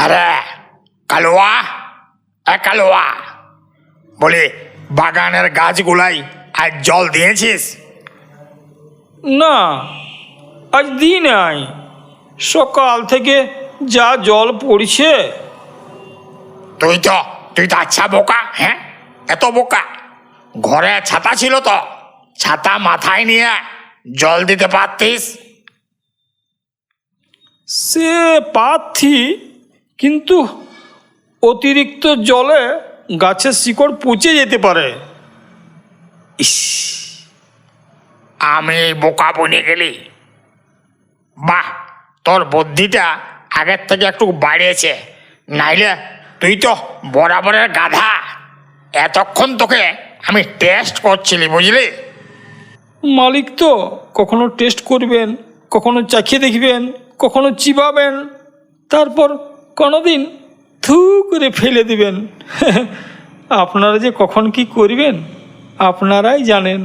আরে কালুয়া? এ কালোয়া বলি বাগানের গাছগুলাই আজ জল দিয়েছিস? না আজ দিই নাই। সকাল থেকে যা জল পড়ছে। তুই তো তুই তো আচ্ছা বোকা হ্যাঁ? এত বোকা। ঘরে ছাতা ছিল তো ছাতা মাথায় নিয়ে জল দিতে পারতিস? সে পাথি কিন্তু অতিরিক্ত জলে গাছের শিকড় পচে যেতে পারে। ইস আমি এই বোকা বনে গেলি। বাহ তোর বুদ্ধিটা আগের থেকে একটু বাড়িয়েছে। নাইলে তুই তো বরাবরের গাধা। এতক্ষণ তোকে আমি টেস্ট করছিলি বুঝলি? মালিক তো কখনো টেস্ট করবেন কখনো চাখিয়ে দেখবেন কখনো চিবাবেন তারপর কোনোদিন থু করে ফেলে দিবেন। আপনারা যে কখন কি করবেন আপনারাই জানেন।